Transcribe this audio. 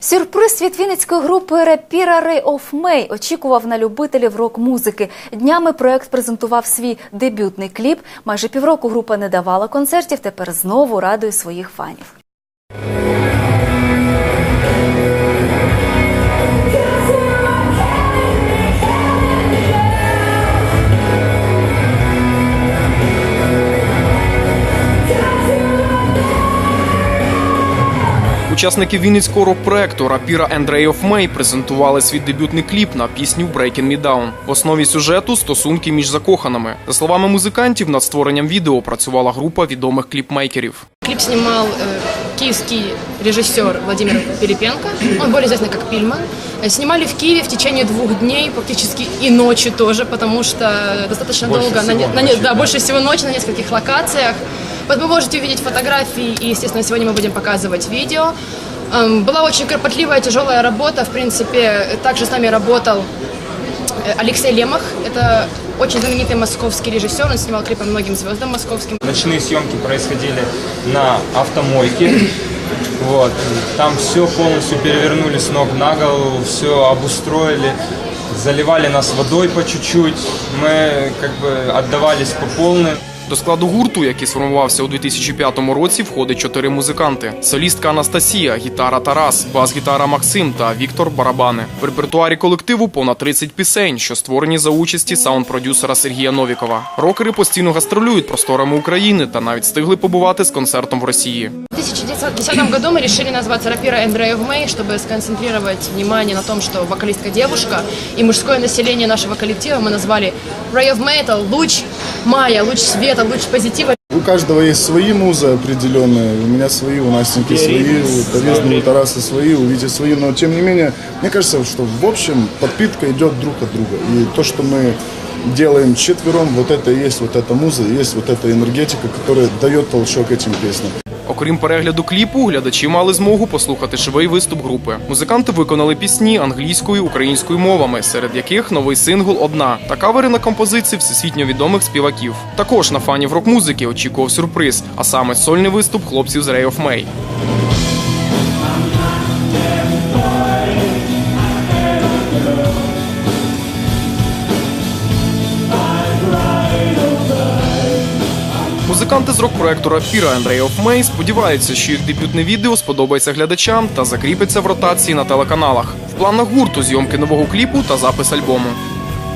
Сюрприз від вінницької групи Репіра Ray of May очікував на любителів рок-музики. Днями проект презентував свій дебютний кліп. Майже півроку група не давала концертів. Тепер знову радує своїх фанів. Учасники вінницького рок-проекту Рапіра and Ray of May презентували свій дебютний кліп на пісню Breaking Me Down. В основі сюжету стосунки між закоханими. За словами музикантів, над створенням відео працювала група відомих кліпмейкерів. Клип снимал э, киевский режиссер Владимир Перепенко, он более известный как Пильман. Э, Снимали в Киеве в течение двух дней, практически и ночи тоже, потому что достаточно Больше долго, на, всего не- на не- ночи, да, да. больше всего ночи на нескольких локациях. Вы можете увидеть фотографии, и, естественно, сегодня мы будем показывать видео. Эм, Была очень кропотливая, тяжелая работа, в принципе, также с нами работал э, Алексей Лемах, это очень знаменитый московский режиссер, он снимал клипы многим звездам московским. Ночные съемки происходили на автомойке. Вот. Там все полностью перевернули с ног на голову, все обустроили, заливали нас водой по чуть-чуть. Мы как бы отдавались по полной. До складу гурту, який сформувався у 2005 році, входить чотири музиканти: солістка Анастасія, гітара Тарас, бас-гітара Максим та Віктор Барабани. В репертуарі колективу понад 30 пісень, що створені за участі саунд-продюсера Сергія Новікова. Рокери постійно гастролюють просторами України та навіть встигли побувати з концертом в Росії. В 2010 году мы решили назваться Рапира and Ray of May, чтобы сконцентрировать внимание на том, что вокалистка девушка и мужское население нашего коллектива мы назвали Ray of May, это луч мая, луч света, луч позитива. У каждого есть свои музы определенные. У меня свои, у Настеньки свои, у Тарезы, у Тараса свои, у Вити свои. Но тем не менее, мне кажется, что в общем подпитка идет друг от друга. И то, что мы делаем четвером, вот это и есть вот эта муза, и есть вот эта энергетика, которая дает толчок этим песням. Окрім перегляду кліпу, глядачі мали змогу послухати живий виступ групи. Музиканти виконали пісні англійською українською мовами, серед яких новий сингл Одна та кавери на композиції всесвітньо відомих співаків. Також на фанів рок-музики очікував сюрприз, а саме сольний виступ хлопців з Ray of May. Музиканти з рок-проекту Рапіра Андрей Офмей сподіваються, що їх дебютне відео сподобається глядачам та закріпиться в ротації на телеканалах. В планах гурту зйомки нового кліпу та запис альбому.